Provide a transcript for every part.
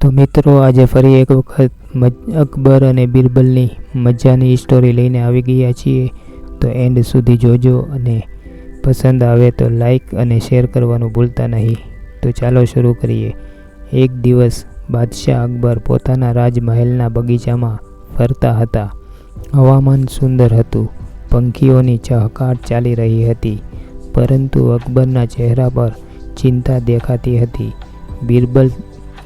તો મિત્રો, આજે ફરી એક વખત અકબર અને બિરબલની મજાની સ્ટોરી લઈને આવી ગયા છીએ. તો એન્ડ સુધી જોજો અને પસંદ આવે તો લાઈક અને શેર કરવાનું ભૂલતા નહીં. તો ચાલો શરૂ કરીએ. એક દિવસ બાદશાહ અકબર પોતાના રાજમહેલના બગીચામાં ફરતા હતા. હવામાન સુંદર હતું. પંખીઓની ચહકાટ ચાલી રહી હતી, પરંતુ અકબરના ચહેરા પર ચિંતા દેખાતી હતી. બિરબલ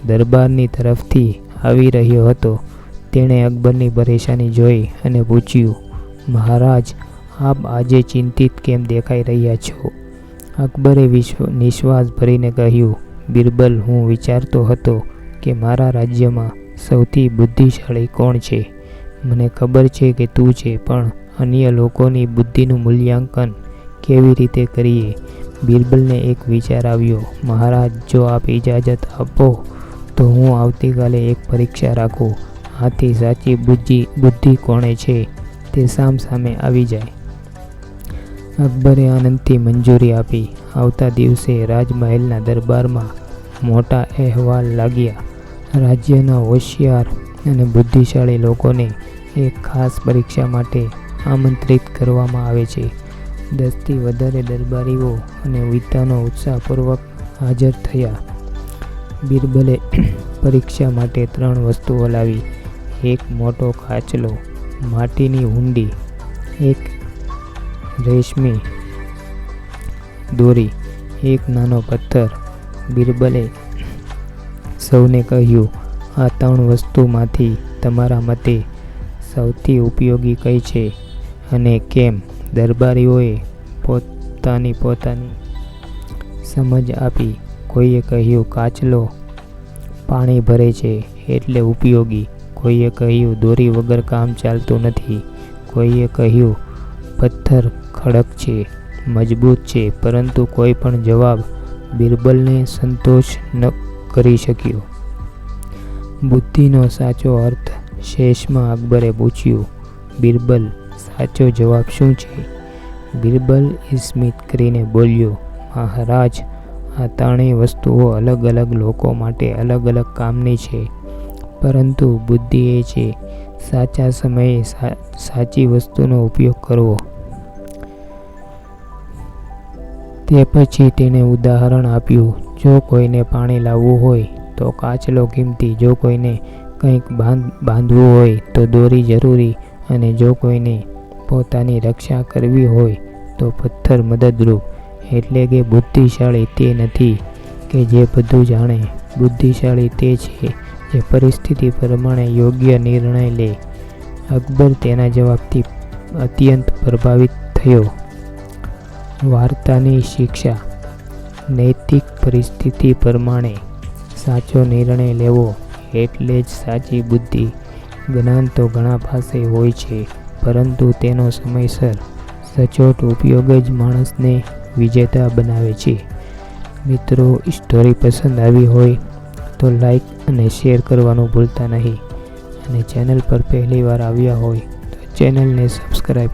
દરબારની તરફથી આવી રહ્યો હતો. તેણે અકબરની પરેશાની જોઈ અને પૂછ્યું, મહારાજ, આપ આજે ચિંતિત કેમ દેખાઈ રહ્યા છો? અકબરે વિશ્વ, નિશ્વાસ ભરીને કહ્યું, બિરબલ, હું વિચારતો હતો કે મારા રાજ્યમાં સૌથી બુદ્ધિશાળી કોણ છે. મને ખબર છે કે તું છે, પણ અન્ય લોકોની બુદ્ધિનું મૂલ્યાંકન કેવી રીતે કરીએ? બિરબલને એક વિચાર આવ્યો, મહારાજ, જો આપ ઇજાજત આપો તો હું આવતીકાલે એક પરીક્ષા રાખું. આથી સાચી બુદ્ધિ બુદ્ધિ કોણે છે તે સામ સામે આવી જાય. અકબરે આનંદથી મંજૂરી આપી. આવતા દિવસે રાજમહેલના દરબારમાં મોટા અહેવાલ લાગ્યા. રાજ્યના હોશિયાર અને બુદ્ધિશાળી લોકોને એક ખાસ પરીક્ષા માટે આમંત્રિત કરવામાં આવે છે. દસથી વધારે દરબારીઓ અને વિદ્વાનો ઉત્સાહપૂર્વક હાજર થયા. બિરબલે પરીક્ષા માટે ત્રણ વસ્તુઓ લાવી. એક મોટો કાચલો, માટીની હુંડી એક રેશમી દોરી, એક નાનો પથ્થર. બિરબલે સૌને કહ્યું, આ ત્રણ વસ્તુમાંથી તમારા મતે સૌથી ઉપયોગી કઈ છે અને કેમ? દરબારીઓએ પોતાની પોતાની સમજ આપી. કોઈએ કહ્યું, કાચલો પાણી ભરે છે એટલે ઉપયોગી. કોઈએ કહ્યું, દોરી વગર કામ ચાલતું નથી. કોઈએ કહ્યું, પથ્થર ખડક છે, મજબૂત છે. પરંતુ કોઈ પણ જવાબ બિરબલને સંતોષ ન કરી શક્યો. બુદ્ધિનો સાચો અર્થ શેષમાં અકબરે પૂછ્યું, બિરબલ, સાચો જવાબ શું છે? બિરબલ સ્મિત કરીને બોલ્યો, મહારાજ આ ત્રણેય વસ્તુઓ અલગ અલગ લોકો માટે અલગ અલગ કામની છે. પરંતુ બુદ્ધિ એ છે, સાચા સમયે સાચી વસ્તુનો ઉપયોગ કરવો. તે પછી તેને ઉદાહરણ આપ્યું, જો કોઈને પાણી લાવવું હોય તો કાચલો કિંમતી, જો કોઈને કંઈક બાંધ, બાંધવું હોય તો દોરી જરૂરી અને જો કોઈને પોતાની રક્ષા કરવી હોય તો પથ્થર મદદરૂપ. એટલે કે બુદ્ધિશાળી તે નથી કે જે બધું જાણે. બુદ્ધિશાળી તે છે જે પરિસ્થિતિ પ્રમાણે યોગ્ય નિર્ણય લે. અકબર તેના જવાબથી અત્યંત પ્રભાવિત થયો. વાર્તાની શિક્ષા. નૈતિક પરિસ્થિતિ પ્રમાણે સાચો નિર્ણય લેવો એટલે જ સાચી બુદ્ધિ જ્ઞાન તો ઘણા પાસે હોય છે, પરંતુ તેનો સમયસર સચોટ ઉપયોગ જ માણસને વિજેતા બનાવે છે. મિત્રો સ્ટોરી પસંદ આવી હોય તો લાઈક અને શેર કરવાનું ભૂલતા નહીં. અને ચેનલ પર પહેલીવાર આવ્યા હોય તો ચેનલને સબસ્ક્રાઈબ